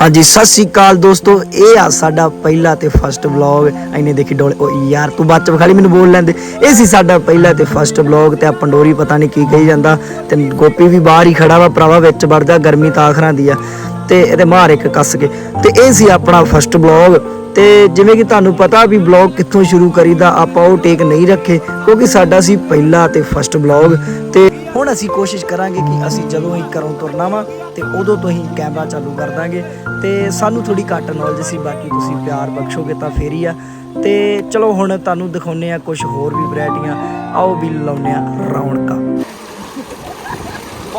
ਹਾਂਜੀ, ਸਤਿ ਸ੍ਰੀ ਅਕਾਲ ਦੋਸਤੋ। ਇਹ ਆ ਸਾਡਾ ਪਹਿਲਾ ਤੇ ਫਸਟ ਵਲੌਗ ਐਨੇ ਦੇਖੀ ਡੋਲੇ। ਓ ਯਾਰ, ਤੂੰ ਬੱਚ ਖਾਲੀ ਮੈਨੂੰ ਬੋਲ ਲੈਂਦੇ ਇਹ ਸੀ ਸਾਡਾ ਪਹਿਲਾ ਤੇ ਫਸਟ ਵਲੌਗ ਤੇ ਆ ਪੰਡੋਰੀ ਪਤਾ ਨਹੀਂ ਕੀ ਕਹੀ ਜਾਂਦਾ। ਤੇ ਗੋਪੀ ਵੀ ਬਾਹਰ ਹੀ ਖੜਾ ਵਾ, ਭਰਾਵਾ ਵਿੱਚ ਵੜਦਾ, ਗਰਮੀ ਤਾਂ ਆਖਰਾਂ ਦੀ ਆ। ਤੇ ਇਹਦੇ ਮਾਰ ਇੱਕ ਕੱਸ ਕੇ। ਤੇ ਇਹ ਸੀ ਆਪਣਾ ਫਸਟ ਵਲੌਗ ਤੇ ਜਿਵੇਂ ਕਿ ਤੁਹਾਨੂੰ ਪਤਾ ਵੀ ਵਲੌਗ ਕਿੱਥੋਂ ਸ਼ੁਰੂ ਕਰੀਦਾ, ਆਪਾਂ ਉਹ ਟੇਕ ਨਹੀਂ ਰੱਖੇ, ਕਿਉਂਕਿ ਸਾਡਾ ਸੀ ਪਹਿਲਾ ਤੇ ਫਸਟ ਵਲੌਗ ਤੇ ਹੁਣ ਅਸੀਂ ਕੋਸ਼ਿਸ਼ ਕਰਾਂਗੇ ਕਿ ਅਸੀਂ ਜਦੋਂ ਹੀ ਘਰੋਂ ਤੁਰਨਾ ਵਾ ਤੇ ਉਦੋਂ ਤੋਂ ਹੀ ਕੈਮਰਾ ਚਾਲੂ ਕਰ ਦਾਂਗੇ ਤੇ ਸਾਨੂੰ ਥੋੜੀ ਘੱਟ ਨੌਲੇਜ ਸੀ, ਬਾਕੀ ਤੁਸੀਂ ਪਿਆਰ ਬਖਸ਼ੋਗੇ ਤਾਂ ਫੇਰ ਹੀ ਆ। ਤੇ ਚਲੋ ਹੁਣ ਤੁਹਾਨੂੰ ਦਿਖਾਉਨੇ ਆ ਕੁਝ ਹੋਰ ਵੀ ਵੈਰਾਈਟੀਆਂ, ਆਓ ਵੀ ਲਾਉਨੇ ਆ ਰੌਣਕਾਂ।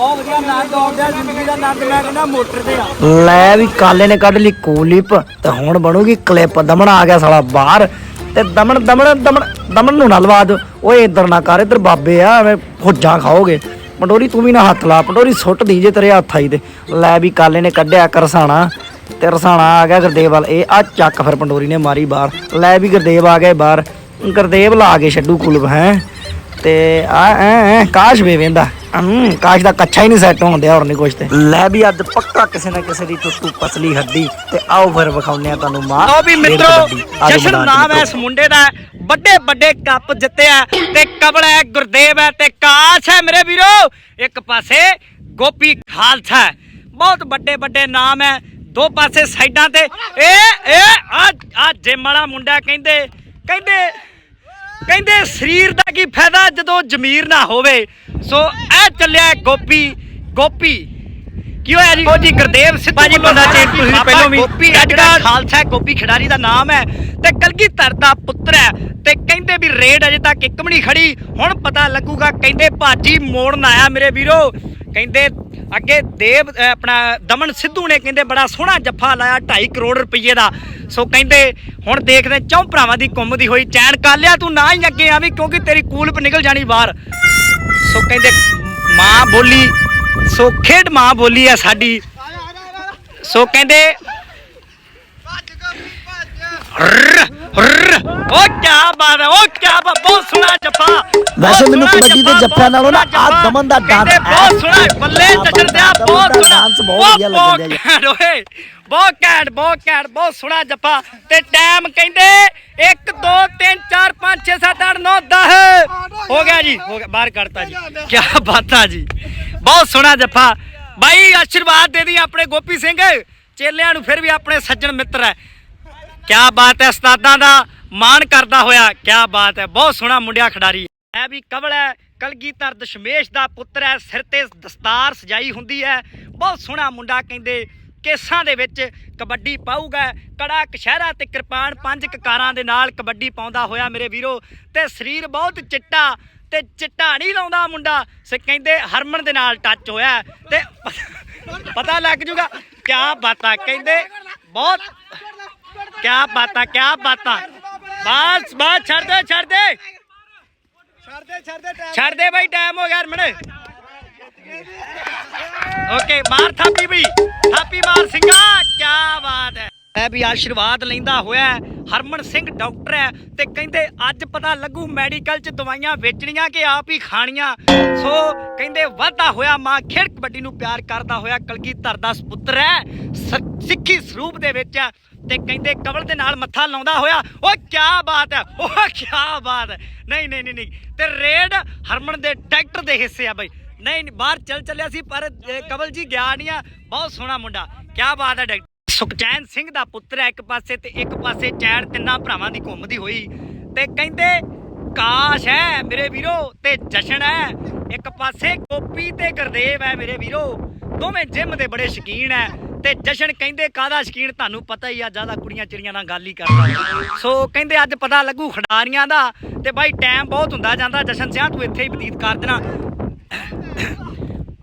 ਬਹੁਤ ਵਧੀਆ ਆਨੰਦ ਆਉਂਦਾ ਜ਼ਿੰਦਗੀ ਦਾ ਆਨੰਦ ਮੈਂ ਕਹਿੰਦਾ ਮੋਟਰ ਤੇ ਆ। ਲੈ ਵੀ ਕਾਲੇ ਨੇ ਕੱਢ ਲਈ ਕੂਲਿਪ ਤੇ ਹੁਣ ਬਣੂਗੀ ਕਲਿੱਪ ਦਮਣ ਆ ਗਿਆ ਸਾਲਾ ਬਾਹਰ ਤੇ ਦਮਣ ਦਮਣ ਦਮਣ ਦਮਣ ਨੂੰ ਨਾ ਲਵਾ ਦਿਓ। ਓਏ ਇੱਧਰ ਨਾ ਕਰ, ਇੱਧਰ ਬਾਬੇ ਆ, ਐਵੇਂ ਹੁੱਜਾਂ ਖਾਓਗੇ। ਪੰਡੋਰੀ ਤੂੰ ਵੀ ਨਾ ਹੱਥ ਲਾ, ਪੰਡੋਰੀ ਸੁੱਟ ਦੀ ਜੇ ਤੇਰੇ ਹੱਥ ਆਈ ਤੇ। ਲੈ ਵੀ ਕਾਲੇ ਨੇ ਕੱਢਿਆ ਕਰਸਾਣਾ, ਤੇ ਰਸਾਣਾ ਆ ਗਿਆ ਗੁਰਦੇਵ ਵਾਲ। ਇਹ ਆ ਚੱਕ ਫਿਰ ਪੰਡੋਰੀ ਨੇ ਮਾਰੀ ਬਾਹਰ। ਲੈ ਵੀ ਗੁਰਦੇਵ ਆ ਗਿਆ ਬਾਹਰ। ਗੁਰਦੇਵ ਲਾ ਕੇ ਛੱਡੂ ਕੁਲਬ ਹੈ। ਤੇ ਆ, ਐ ਐ, ਕਾਸ਼ ਵੇ ਵੇਂਦਾ। ਹਮ ਕਾਸ਼ ਦਾ ਕੱਛਾ ਹੀ ਨਹੀਂ ਸੈੱਟ ਹੁੰਦਿਆ ਹੋਰ ਨਹੀਂ ਕੁਛ ਤੇ। ਲੈ ਵੀ ਅੱਜ ਪੱਕਾ ਕਿਸੇ ਨਾ ਕਿਸੇ ਦੀ ਟੁੱਟੂ ਪਸਲੀ ਹੱਡੀ ਤੇ ਆਓ ਫਿਰ ਵਿਖਾਉਂਦੇ ਆ ਤੁਹਾਨੂੰ ਮਾਂ ਲਓ ਵੀ ਮਿੱਤਰੋ ਜਸ਼ਨ ਨਾਮ ਹੈ। ਇਸ ਮੁੰਡੇ ਦਾ ਵੱਡੇ ਵੱਡੇ ਕੱਪ ਜਿੱਤਿਆ ਤੇ ਕਬਲ ਹੈ ਗੁਰਦੇਵ ਹੈ ਤੇ ਕਾਸ਼ ਹੈ ਮੇਰੇ ਵੀਰੋ। ਇੱਕ ਪਾਸੇ ਗੋਪੀ ਖਾਲਸਾ ਬਹੁਤ ਵੱਡੇ ਵੱਡੇ ਨਾਮ ਹੈ ਦੋ ਪਾਸੇ ਸਾਈਡਾਂ ਤੇ। ਇਹ ਇਹ ਆ ਆ ਜਿਮ ਵਾਲਾ ਮੁੰਡਾ ਕਹਿੰਦੇ ਕਹਿੰਦੇ ਕਹਿੰਦੇ ਸਰੀਰ ਦਾ ਕੀ ਫਾਇਦਾ ਜਦੋਂ ਜ਼ਮੀਰ ਨਾ ਹੋਵੇ? ਸੋ ਇਹ ਚੱਲਿਆ ਗੋਪੀ ਗੋਪੀ। ਕੀ ਹੋਇਆ ਜੀ? ਉਹ ਜੀ ਗੁਰਦੇਵ ਸਿੱਧੂ ਵੱਲੋਂ ਬੰਦਾ ਬਾਬਾ ਤੁਸੀਂ ਪਹਿਲੋਂ ਵੀ ਗੋਪੀ ਜਿਹੜਾ ਖਾਲਸਾ ਗੋਪੀ ਖਿਡਾਰੀ ਦਾ ਨਾਮ ਹੈ ਤੇ ਕਲਗੀਧਰ ਦਾ ਪੁੱਤਰ ਹੈ ਤੇ ਕਹਿੰਦੇ ਵੀ ਰੇਡ ਅਜੇ ਤੱਕ ਇੱਕ ਵੀ ਨਹੀਂ ਖੜੀ। ਹੁਣ ਪਤਾ ਲੱਗੂਗਾ ਕਹਿੰਦੇ ਭਾਜੀ ਮੋੜਨ ਆਇਆ ਮੇਰੇ ਵੀਰੋ। ਕਹਿੰਦੇ ਅੱਗੇ ਦੇਵ ਆਪਣਾ ਦਮਨ ਸਿੱਧੂ ਨੇ ਕਹਿੰਦੇ ਬੜਾ ਸੋਹਣਾ ਜੱਫਾ ਲਾਇਆ 2.5 ਕਰੋੜ ਰੁਪਏ ਦਾ। ਸੋ ਕਹਿੰਦੇ, ਹੁਣ ਦੇਖਦੇ ਚੌਂ ਭਰਾਵਾਂ ਦੀ ਘੁੰਮਦੀ ਹੋਈ ਚੈਨ। ਕਾਲਿਆ ਤੂੰ, ਨਾ ਹੀ ਅੱਗੇ ਆਵੀਂ, ਕਿਉਂਕਿ ਤੇਰੀ ਕੂਲਪ ਨਿਕਲ ਜਾਣੀ ਬਾਹਰ। ਸੋ ਕਹਿੰਦੇ, ਮਾਂ ਬੋਲੀ, ਸੋ ਖੇਡ ਮਾਂ ਬੋਲੀ ਆ ਸਾਡੀ। ਸੋ ਕਹਿੰਦੇ ਰਰ, ਰਰ, ਉਹ ਕੀ ਬਾਤ ਹੈ ਉਹ ਕੀ ਬਾਤ ਬਹੁਤ ਸੋਹਣਾ ਜੱਫਾ ਵੈਸੇ ਮੈਨੂੰ ਕਬੱਡੀ ਦੇ ਜੱਫਾ, ਜੱਫਿਆਂ ਨਾਲੋਂ ਨਾ ਆਹ ਦਮਨ ਦਾ ਡਾਂਸ ਬਹੁਤ ਸੋਹਣਾ ਬੱਲੇ ਕਿਆ ਜਸ਼ਨ ਬਾਤ ਦਿਆ ਹੈ, ਬਹੁਤ ਸੋਹਣਾ। ਡਾਂਸ ਬਹੁਤ ਵਧੀਆ ਓਏ ਬਹੁਤ ਘੈਂਟ ਬਹੁਤ ਘੈਂਟ ਬਹੁਤ ਸੋਹਣਾ ਜੱਫਾ। ਤੇ ਟਾਈਮ ਕਹਿੰਦੇ 1 2 3 4 5 6 7 8 9 10 ਹੋ ਗਿਆ ਜੀ ਹੋ ਗਿਆ ਬਾਹਰ ਕੱਢਤਾ ਜੀ। ਕੀ ਬਾਤਾਂ ਜੀ। ਬਹੁਤ ਸੋਹਣਾ ਜੱਫਾ। ਬਾਈ ਆਸ਼ੀਰਵਾਦ ਦੇ ਦੀ ਆਪਣੇ ਗੋਪੀ ਸਿੰਘ। ਚੇਲਿਆਂ ਨੂੰ ਫਿਰ ਵੀ ਆਪਣੇ ਸੱਜਣ ਮਿੱਤਰ ਹੈ। ਕਿਆ ਬਾਤ ਹੈ ਉਸਤਾਦਾਂ ਦਾ ਮਾਣ ਕਰਦਾ ਹੋਇਆ, ਕਿਆ ਬਾਤ ਹੈ, ਬਹੁਤ ਸੋਹਣਾ ਮੁੰਡਿਆ ਖਿਡਾਰੀ। ਹੈ ਵੀ ਕਵਲ ਹੈ, ਕਲਗੀਧਰ ਦਸ਼ਮੇਸ਼ ਦਾ ਪੁੱਤਰ ਹੈ, ਸਿਰ ਤੇ ਦਸਤਾਰ ਸਜਾਈ ਹੁੰਦੀ ਹੈ। ਬਹੁਤ ਸੋਹਣਾ ਮੁੰਡਾ ਕਹਿੰਦੇ, ਕੇਸਾਂ ਦੇ ਵਿੱਚ ਕਬੱਡੀ ਪਾਊਗਾ। ਕੜਾ ਕਸ਼ਹਿਰਾ ਤੇ ਕਿਰਪਾਨ ਪੰਜ ਕਕਾਰਾਂ ਦੇ ਨਾਲ ਕਬੱਡੀ ਪਾਉਂਦਾ ਹੋਇਆ ਮੇਰੇ ਵੀਰੋ। ਤੇ ਸਰੀਰ ਬਹੁਤ ਚਿੱਟਾ ਤੇ ਚਿੱਟਾ ਨਹੀਂ ਲਾਉਂਦਾ ਮੁੰਡਾ। ਸੇ ਕਹਿੰਦੇ ਹਰਮਨ ਦੇ ਨਾਲ ਟੱਚ ਹੋਇਆ ਹੈ ਤੇ ਪਤਾ ਲੱਗ ਜੂਗਾ ਕਿਆ ਬਾਤਾਂ। ਕਹਿੰਦੇ ਬਹੁਤ ਕਿਆ ਬਾਤਾਂ ਕਿਆ ਬਾਤਾਂ। ਬਸ ਬਸ ਛੱਡ ਦੇ ਛੱਡ ਦੇ। ਛੱਡ ਦੇ ਬਈ ਟਾਈਮ ਹੋ ਗਿਆ ਮਣੇ ਓਕੇ ਮਾਰ ਥਾਪੀ ਬਈ ਥਾਪੀ ਮਾਰ ਸਿੰਘਾ ਕਿਆ ਬਾਤ ਹੈ। ਐ ਵੀ ਆਸ਼ੀਰਵਾਦ ਲੈਂਦਾ ਹੋਇਆ। ਹਰਮਨ ਸਿੰਘ ਡਾਕਟਰ ਹੈ ਤੇ ਕਹਿੰਦੇ ਅੱਜ ਪਤਾ ਲੱਗੂ ਮੈਡੀਕਲ 'ਚ ਦਵਾਈਆਂ ਵੇਚਣੀਆਂ ਕਿ ਆਪ ਹੀ ਖਾਣੀਆਂ। ਸੋ ਕਹਿੰਦੇ ਵਾਧਾ ਹੋਇਆ ਮਾਂ ਖੇਡ ਕਬੱਡੀ ਨੂੰ ਪਿਆਰ ਕਰਦਾ ਹੋਇਆ ਕਲਗੀਧਰ ਦਾ ਸੁਪੁੱਤਰ ਹੈ। ਸਿੱਖੀ ਸਰੂਪ ਦੇ ਵਿੱਚ ਤੇ ਕਹਿੰਦੇ ਕਵਲ ਦੇ ਨਾਲ ਮੱਥਾ ਲਾਉਂਦਾ ਹੋਇਆ। ਓ ਕਿਆ ਬਾਤ ਹੈ। ਓ ਕਿਆ ਬਾਤ ਹੈ। ਨਹੀਂ ਨਹੀਂ ਨਹੀਂ ਤੇ ਰੇਡ ਹਰਮਨ ਦੇ ਟਰੈਕਟਰ ਦੇ ਹਿੱਸੇ ਆ ਬਈ। ਨਹੀਂ ਬਾਹਰ ਚੱਲ ਚੱਲਿਆ ਸੀ, ਪਰ ਕਵਲ ਜੀ ਗਿਆ ਨਹੀਂ ਆ। ਬਹੁਤ ਸੋਹਣਾ ਮੁੰਡਾ। ਕਿਆ ਬਾਤ ਹੈ, ਡਾਕਟਰ। ਸੁਖਚੈਨ ਸਿੰਘ ਦਾ ਪੁੱਤਰ ਹੈ ਇੱਕ ਪਾਸੇ ਤੇ ਇੱਕ ਪਾਸੇ ਚੈਨ ਤਿੰਨਾਂ ਭਰਾਵਾਂ ਦੀ ਘੁੰਮਦੀ ਹੋਈ। ਤੇ ਕਹਿੰਦੇ, ਕਾਸ਼ ਹੈ ਮੇਰੇ ਵੀਰੋ ਤੇ ਜਸ਼ਨ ਹੈ। ਇੱਕ ਪਾਸੇ ਗੋਪੀ ਤੇ ਗੁਰਦੇਵ ਹੈ ਮੇਰੇ ਵੀਰੋ। ਦੋਵੇਂ ਜਿਮ ਦੇ ਬੜੇ ਸ਼ਕੀਨ ਹੈ। ਤੇ ਜਸ਼ਨ ਕਹਿੰਦੇ ਕਾਦਾ ਸ਼ਕੀਨ? ਤੁਹਾਨੂੰ ਪਤਾ ਹੀ ਆ ਜ਼ਿਆਦਾ ਕੁੜੀਆਂ ਚਿੜੀਆਂ ਨਾਲ ਗੱਲ ਹੀ ਕਰਦਾ ਸੋ ਕਹਿੰਦੇ ਅੱਜ ਪਤਾ ਲੱਗੂ ਖਿਡਾਰੀਆਂ ਦਾ, ਤੇ ਬਾਈ ਟਾਈਮ ਬਹੁਤ ਹੁੰਦਾ ਜਾਂਦਾ। ਜਸ਼ਨ ਸਿਆਂ, ਤੂੰ ਇੱਥੇ ਹੀ ਬਤੀਤ ਕਰ ਦੇਣਾ।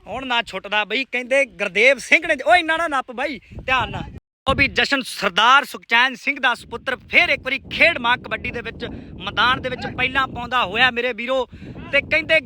ਹੁਣ ਨਾ ਛੁੱਟਦਾ ਬਈ, ਕਹਿੰਦੇ ਗੁਰਦੇਵ ਸਿੰਘ ਨੇ ਓਏ, ਇੰਨਾ ਨਾ ਨੱਪ ਬਾਈ, ਧਿਆਨ ਨਾਲ। ਉਹ ਵੀ ਜਸ਼ਨ ਸਰਦਾਰ ਸੁਖਚੈਨ ਸਿੰਘ ਦਾ ਸੁਪੁੱਤਰ ਫੇਰ ਇੱਕ ਵਾਰੀ ਖੇਡ ਮਾਂ ਕਬੱਡੀ ਦੇ ਵਿੱਚ, ਮੈਦਾਨ ਦੇ ਵਿੱਚ ਪਹਿਲਾਂ ਪਾਉਂਦਾ ਹੋਇਆ ਮੇਰੇ ਵੀਰੋ। ਤੇ ਕਹਿੰਦੇ,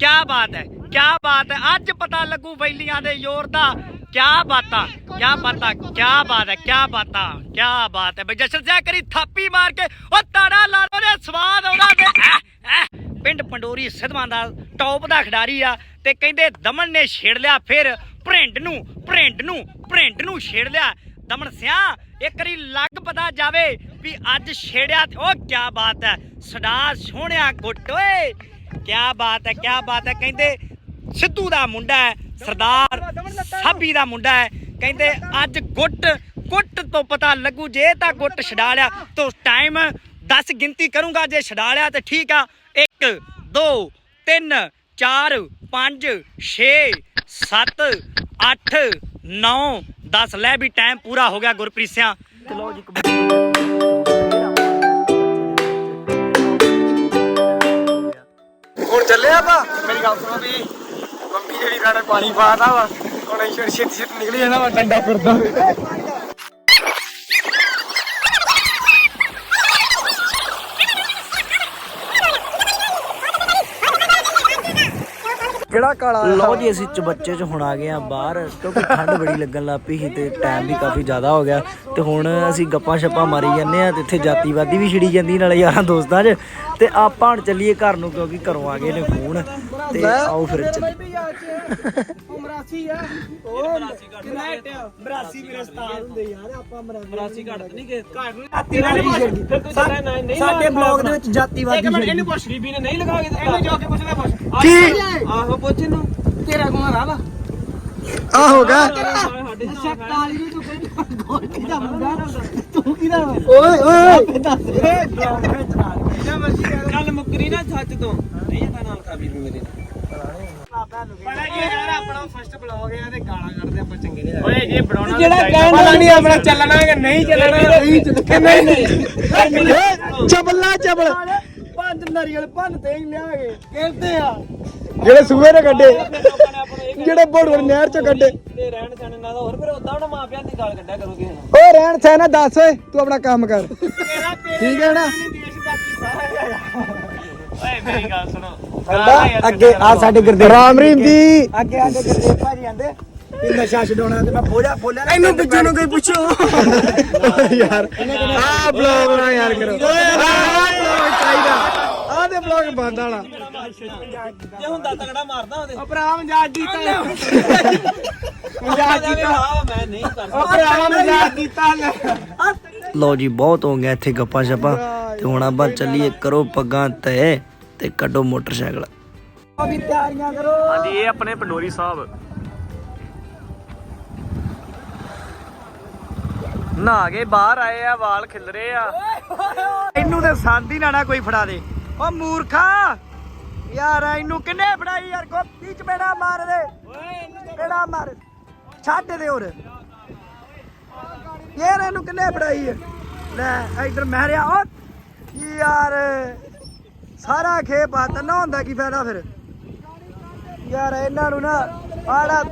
ਕਿਆ ਬਾਤ ਹੈ, ਕਿਆ ਬਾਤ ਹੈ। ਅੱਜ ਪਤਾ ਲੱਗੂ ਵੈਲੀਆਂ ਦੇ ਜ਼ੋਰ ਦਾ। ਕਿਆ ਬਾਤਾਂ ਕਿਆ ਬਾਤਾਂ, ਕਿਆ ਬਾਤ ਹੈ, ਕਿਆ ਬਾਤਾਂ, ਕਿਆ ਬਾਤ ਹੈ। ਬਈ ਜਸ਼ਨ ਸਿਆ ਕਰੀ ਥਾਪੀ ਮਾਰ ਕੇ, ਉਹ ਤਾੜਾ ਲਾ ਦੋ ਨੇ ਸਵਾਦ ਆਉਂਦਾ ਤੇ ਪਿੰਡ ਪੰਡੋਰੀ ਸਿਧਵਾਂ ਦਾ ਟੌਪ ਦਾ ਖਿਡਾਰੀ ਆ ਤੇ ਕਹਿੰਦੇ ਦਮਨ ਨੇ ਛੇੜ ਲਿਆ, ਫਿਰ ਭਰਿੰਡ ਨੂੰ ਭਰਿੰਡ ਨੂੰ ਭਰਿੰਡ ਨੂੰ ਛੇੜ ਲਿਆ। ਦਮਨ ਸਿਆ, ਇੱਕ ਵਾਰੀ ਲੱਗ ਪਤਾ ਜਾਵੇ ਵੀ ਅੱਜ ਛੇੜਿਆ ਤੇ, ਉਹ ਕੀ ਬਾਤ ਹੈ। ਸਦਾ ਸੋਹਣਿਆ ਗੁੱਟ, ਓਏ। ਕੀ ਬਾਤ ਹੈ ਕੀ ਬਾਤ ਹੈ। ਕਹਿੰਦੇ ਸਿੱਧੂ ਦਾ ਮੁੰਡਾ ਹੈ ਸਰਦਾਰ ਸਾਬੀ ਦਾ ਮੁੰਡਾ ਹੈ ਕਹਿੰਦੇ ਅੱਜ ਗੁੱਟ ਗੁੱਟ ਤੋਂ ਪਤਾ ਲੱਗੂ ਜੇ ਤਾਂ ਗੁੱਟ ਛਡਾ ਲਿਆ ਤਾਂ ਟਾਈਮ 10 ਗਿਣਤੀ ਕਰੂੰਗਾ ਜੇ ਛਡਾ ਲਿਆ ਤੇ ਠੀਕ ਆ 1 2 3 4 5 6 7 8 9 10 ਲੈ ਵੀ ਟਾਈਮ ਪੂਰਾ ਹੋ ਗਿਆ ਗੁਰਪ੍ਰੀਤ ਸਿਆ ਲਓ ਜੀ ਹੁਣ ਚੱਲੇ ਆਪਾਂ ਮੇਰੀ ਗੱਲ ਸੁਣੋ ਵੀ ਬੰਬੀ ਜਿਹੜੀ ਪਾਣੀ ਪਾਦਾ ਵਾ ਹੁਣ ਅਸੀਂ ਛੇਤੀ ਛੇਤੀ ਨਿਕਲੀ ਜਾਣਾ ਵਾ ਡੰਡਾ ਫਿਰਦਾ। ਕਿਹੜਾ ਕਾਲਾ ਲਓ ਜੀ ਅਸੀਂ ਚਬੱਚੇ ਚ ਹੁਣ ਆ ਗਏ ਆ ਬਾਹਰ ਕਿਉਂਕਿ ਠੰਡ ਬੜੀ ਲੱਗਣ ਲੱਗ ਪਈ ਸੀ ਤੇ ਟਾਈਮ ਵੀ ਕਾਫੀ ਜ਼ਿਆਦਾ ਹੋ ਗਿਆ। ਤੇ ਹੁਣ ਅਸੀਂ ਗੱਪਾਂ ਛੱਪਾਂ ਮਾਰੀ ਜਾਂਦੇ ਆ ਤੇ ਇੱਥੇ ਜਾਤੀਵਾਦੀ ਵੀ ਛਿੜੀ ਜਾਂਦੀ ਨਾਲੇ ਯਾਰਾਂ ਦੋਸਤਾਂ 'ਚ। ਤੇ ਆਪਾਂ ਹੁਣ ਚੱਲੀਏ ਘਰ ਨੂੰ ਕਿਉਂਕਿ ਘਰੋਂ ਆ ਗਏ ਨੇ ਫੋਨ। ਤੇ ਆਓ ਫਿਰ ਚੱਲੀਏ। ਮਰਾਸੀ ਆ। ਉਹ ਕਿੰਨਾ ਹਟਿਆ ਮਰਾਸੀ ਮੇਰੇ ਉਸਤਾਦ ਹੁੰਦੇ ਯਾਰ ਆਪਾਂ ਮਰਾਸੀ ਘੱਟ ਨਹੀਂ ਗਏ ਘੱਟ ਨਹੀਂ। ਸਾਡੇ ਬਲੌਗ ਦੇ ਵਿੱਚ ਜਾਤੀਵਾਦੀ ਇੱਕ ਮਿੰਟ ਇਹਨੂੰ ਪੁੱਛ ਰੀਬੀ ਨੇ ਨਹੀਂ ਲਗਾ ਕੇ ਦਿੱਤਾ। ਇਹਨੂੰ ਜਾ ਕੇ ਪੁੱਛਦਾ ਪੁੱਛ। ਕੀ? ਆਹੋ ਪੁੱਛ ਇਹਨੂੰ ਤੇਰਾ ਕੋਲ ਆ ਵਾ? ਆ ਹੋ ਗਿਆ। ਅੱਛਾ ਕਾਲੀ ਨੂੰ ਤੂੰ ਗੋਲ ਕਿਹਦਾ ਮੁੰਡਾ ਤੂੰ ਕਿਹਦਾ ਓਏ ਓਏ। ਚੱਲ ਮੁਕਰੀ ਨਾ ਸੱਚ ਤੋਂ। ਨਹੀਂ ਇਹਦਾ ਨਾਮ ਕਾਬੀ ਨੂੰ ਮੇਰੇ ਪਤਾ ਕੀ ਯਾਰ ਆਪਣਾ ਫਸਟ ਬਲੌਗ ਹੈ ਤੇ ਗਾਲਾਂ ਕੱਢਦੇ ਆਪਾਂ ਚੰਗੇ ਨਹੀਂ ਓਏ ਜੇ ਬਣਾਉਣਾ ਜਿਹੜਾ ਕਹਿੰਦਾ ਨਹੀਂ ਆਪਣਾ ਚੱਲਣਾ ਹੈ ਕਿ ਨਹੀਂ ਚੱਲਣਾ? ਨਹੀਂ ਚੱਲਣਾ ਨਹੀਂ। ਚਬਲਾ ਚਬਲ ਪੰਜ ਨਰੀਅਲ ਪੰਨ ਤੇ ਹੀ ਲਿਆਗੇ ਕਹਿੰਦੇ ਆ। ਜਿਹੜੇ ਸੂਏ ਨੇ ਕੱਢੇ ਜਿਹੜੇ ਬੋੜਵਰ ਨਹਿਰ ਚੋਂ ਕੱਢੇ। ਤੇ ਰਹਿਣ ਸਹਿਣ ਨਾਲ ਹੋਰ ਫਿਰ ਉਦਾਂ ਹੁਣ ਮਾਪਿਆਂ ਦੀ ਗਾਲ ਕੱਢਿਆ ਕਰੋਗੇ ਓ ਰਹਿਣ ਸਹਿਣਾ ਦੱਸ ਓਏ ਤੂੰ ਆਪਣਾ ਕੰਮ ਕਰ। ਠੀਕ ਹੈ ਨਾ? ਓਏ ਮੇਰੀ ਗੱਲ ਸੁਣੋ। ਅੱਗੇ ਆ ਸਾਡੇ ਗੁਰਦੇਵ ਰਾਮ ਰੀਮ ਜੀ। ਅੱਗੇ ਆਡੇ ਗੁਰਦੇਵ ਭਾਜੀ ਆਂਦੇ ਵੀ ਨਸ਼ਾ ਛਡਾਉਣਾ ਤੇ ਮੈਂ ਬੋਲਿਆ ਬੋਲਿਆ ਨਾ ਇਹਨੂੰ ਪਿੱਛੋਂ ਨੂੰ ਕੋਈ ਪੁੱਛੋ। ਯਾਰ ਆ ਬਲੌਗ ਨਾ ਯਾਰ ਕਰੋ। ਆ ਬਲੌਗ ਚਾਹੀਦਾ। ਬਲੌਗ ਬੰਦ ਵਾਲਾ। ਜੇ ਹੁੰਦਾ ਤਗੜਾ ਮਾਰਦਾ ਉਹਦੇ। ਭਰਾ ਮਜ਼ਾਕ ਕੀਤਾ। ਮਜ਼ਾਕ ਵੀ ਕੀਤਾ। ਮੈਂ ਨਹੀਂ ਕਰ ਓ ਭਰਾ ਮਜ਼ਾਕ ਕੀਤਾ। ਲੈ ਲਓ ਜੀ ਬਹੁਤ ਹੋ ਗਿਆ ਇੱਥੇ ਗੱਪਾਂ ਛਪਾਂ ਤੇ ਹੁਣ ਆਪਾਂ ਚੱਲੀਏ ਕਰੋ ਪੱਗਾਂ ਤੇ ਤੇ ਕੱਢੋ ਮੋਟਰਸਾਈਕਲ। ਅਭੀ ਤਿਆਰੀਆਂ ਕਰੋ। ਹਾਂਜੀ ਇਹ ਆਪਣੇ ਪੰਡੋਰੀ ਸਾਹਿਬ। ਨਹਾ ਕੇ ਬਾਹਰ ਆਏ ਆ ਵਾਲ ਖਿਲਰੇ ਆ। ਇਹਨੂੰ ਤੇ ਸਾਂਦੀ ਨਾ ਨਾ ਕੋਈ ਫੜਾ ਦੇ। ਓ ਮੂਰਖਾ! ਯਾਰ ਇਹਨੂੰ ਕਿੰਨੇ ਫੜਾਈ ਯਾਰ? ਗੋਪੀ ਚ ਬੇੜਾ ਮਾਰ ਦੇ। ਬੇੜਾ ਮਾਰ। ਛੱਡ ਦੇ ਹੋਰ। ਯਾਰ ਇਹਨੂੰ ਕਿੰਨੇ ਫੜਾਈ ਹੈ? ਲੈ, ਇਧਰ ਮਹਿਰਿਆ, ਓ ਯਾਰ, ਸਾਰਾ ਖੇਪ ਹੱਥ ਨਾ ਹੁੰਦਾ ਕੀ ਫਾਇਦਾ ਫਿਰ? ਯਾਰ ਇਹਨਾਂ ਨੂੰ ਨਾ ਆੜਾ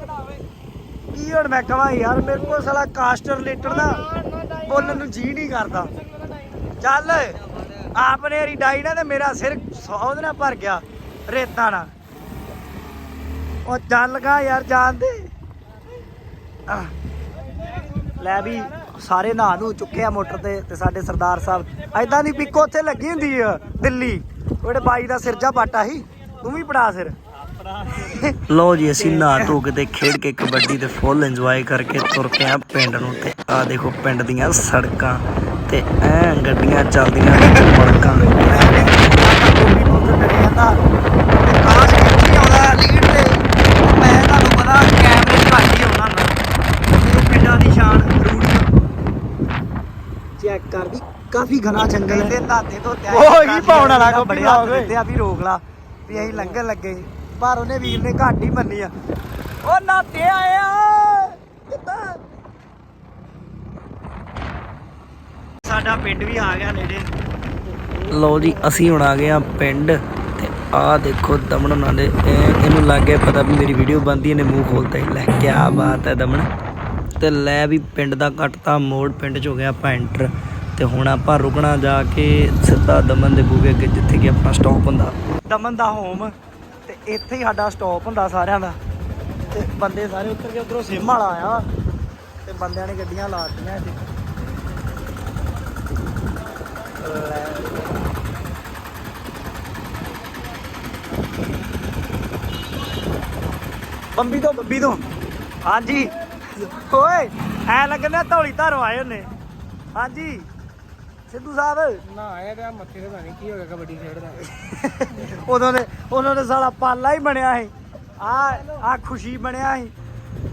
ਕੀ ਹੁਣ ਮੈਂ ਕਹਾਂ ਯਾਰ, ਮੇਰੇ ਕੋਲ ਸਾਲਾ ਕਾਸਟਰ ਰਿਲੇਟਡ ਨਾ ਬੋਲਣ ਨੂੰ ਜੀ ਨਹੀਂ ਕਰਦਾ। ਚੱਲ। ਆਪਨੇ ਰੀ ਨਾ ਤੇ ਮੇਰਾ ਸਿਰ ਸੌਦ ਨਾ ਭਰ ਗਿਆ, ਰੇਤਾਂ ਨਾਲ। ਉਹ ਚੱਲ ਗਾ ਯਾਰ ਜਾਣ ਦੇ। ਲੈ ਵੀ ਸਾਰੇ ਨਹਾ ਨੂੰ ਚੁੱਕੇ ਮੋਟਰ ਤੇ ਤੇ ਸਾਡੇ ਸਰਦਾਰ ਸਾਹਿਬ। ਐਦਾਂ ਦੀ ਪਿੱਕੋ ਉੱਥੇ ਲੱਗੀ ਹੁੰਦੀ ਆ, ਦਿੱਲੀ। ਉਹਦੇ ਬਾਈ ਦਾ ਸਿਰ ਜਾ ਪਾਟਾ ਸੀ, ਤੂੰ ਵੀ ਪੜਾ ਸਿਰ। ਲਓ ਜੀ, ਅਸੀਂ ਨਹਾ ਧੋ ਕੇ ਤੇ ਖੇਡ ਕੇ ਕਬੱਡੀ ਤੇ ਫੁੱਲ ਇੰਜੋਏ ਕਰਕੇ ਤੁਰ ਪਏ ਆ ਪਿੰਡ ਨੂੰ ਤੇ ਆ ਦੇਖੋ ਪਿੰਡ ਦੀਆਂ ਸੜਕਾਂ। ਤੇ ਐ ਗੱਡੀਆਂ ਚੱਲਦੀਆਂ ਨੇ ਮੜਕਾਂ ਮੈਂ ਤੁਹਾਨੂੰ ਪਤਾ ਕੈਮਰੇ 'ਚ ਘੱਟ ਹੀ ਆਉਣਾ ਨਾ ਇਹ ਪਿੰਡਾਂ ਦੀ ਸ਼ਾਨ ਚੈੱਕ ਕਰ ਵੀ ਕਾਫੀ ਘਣਾ ਜੰਗਲ ਤੇ ਨਾਤੇ ਤੋਂ ਤਿਆਰ ਉਹ ਹੀ ਪਾਉਣ ਵਾਲਾ ਬੜਿਆ ਬਲੌਗ ਓਏ। ਤੇ ਆ ਵੀ ਰੋਕ ਲਾ ਵੀ ਅਸੀਂ ਲੰਘਣ ਲੱਗੇ। ਸੀ। ਪਰ ਉਹਨੇ ਵੀਰ ਨੇ ਘੱਟ ਹੀ ਮੰਨੀ ਆ। ਉਹ ਨਾਤੇ ਆਇਆ ਕਿੱਦਾਂ? ਸਾਡਾ ਪਿੰਡ ਵੀ ਆ ਗਿਆ ਨੇੜੇ। ਲਓ ਜੀ, ਅਸੀਂ ਹੁਣ ਆ ਗਏ ਆ ਪਿੰਡ ਤੇ ਆਹ ਦੇਖੋ ਦਮਨ ਉਹਨਾਂ ਦੇ। ਇਹਨੂੰ ਲੱਗ ਗਿਆ ਪਤਾ ਵੀ ਮੇਰੀ ਵੀਡੀਓ ਬੰਦੀ ਇਹਨੇ ਮੂੰਹ ਖੋਲਤਾ ਹੀ ਲੈ ਕੀ ਬਾਤ ਹੈ ਦਮਨ। ਤੇ ਲੈ ਵੀ ਪਿੰਡ ਦਾ ਕੱਟਤਾ ਮੋੜ ਪਿੰਡ ਚ ਹੋ ਗਿਆ ਆਪਾਂ ਐਂਟਰ ਤੇ ਹੁਣ ਆਪਾਂ ਰੁਕਣਾ ਜਾ ਕੇ ਸਿੱਧਾ ਦਮਨ ਦੇ ਬੂਗੇ ਅੱਗੇ, ਜਿੱਥੇ ਕਿ ਆਪਣਾ ਸਟਾਪ ਹੁੰਦਾ। ਦਮਨ ਦਾ ਹੋਮ ਤੇ ਇੱਥੇ ਹੀ ਸਾਡਾ ਸਟਾਪ ਹੁੰਦਾ ਸਾਰਿਆਂ ਦਾ। ਤੇ ਬੰਦੇ ਸਾਰੇ ਉੱਤਰ ਕੇ ਉਧਰੋਂ ਸਿਮ ਵਾਲਾ ਆਇਆ। ਤੇ ਬੰਦਿਆਂ ਨੇ ਗੱਡੀਆਂ ਲਾ ਇੱਥੇ ਲੈ। ਬੰਬੀ ਤੋਂ ਬੰਬੀ ਤੋਂ। ਹਾਂਜੀ। ਓਏ ਐ ਲੱਗਦਾ ਧੌਲੀ ਧਾਰੋਂ ਆਏ ਹੁੰਨੇ ਹਾਂਜੀ। ਸਿੱਧੂ ਸਾਹਿਬ। ਨਾ ਆਇਆ ਤੇ ਮੱਥੇ ਤੇ ਨਹੀਂ ਕੀ ਹੋ ਗਿਆ ਕਬੱਡੀ ਖੇਡਦਾ। ਉਦੋਂ ਦੇ ਉਦੋਂ ਦੇ ਸਾਲਾ ਪਾਲਾ ਹੀ ਬਣਿਆ ਸੀ। ਆ ਆ ਖੁਸ਼ੀ ਬਣਿਆ ਸੀ।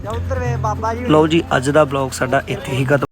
ਜਾਂ ਉਧਰ ਵੇ ਬਾਬਾ ਜੀ। ਲਓ ਜੀ ਅੱਜ ਦਾ ਬਲੌਗ ਸਾਡਾ ਇੱਥੇ ਹੀ ਖਤਮ।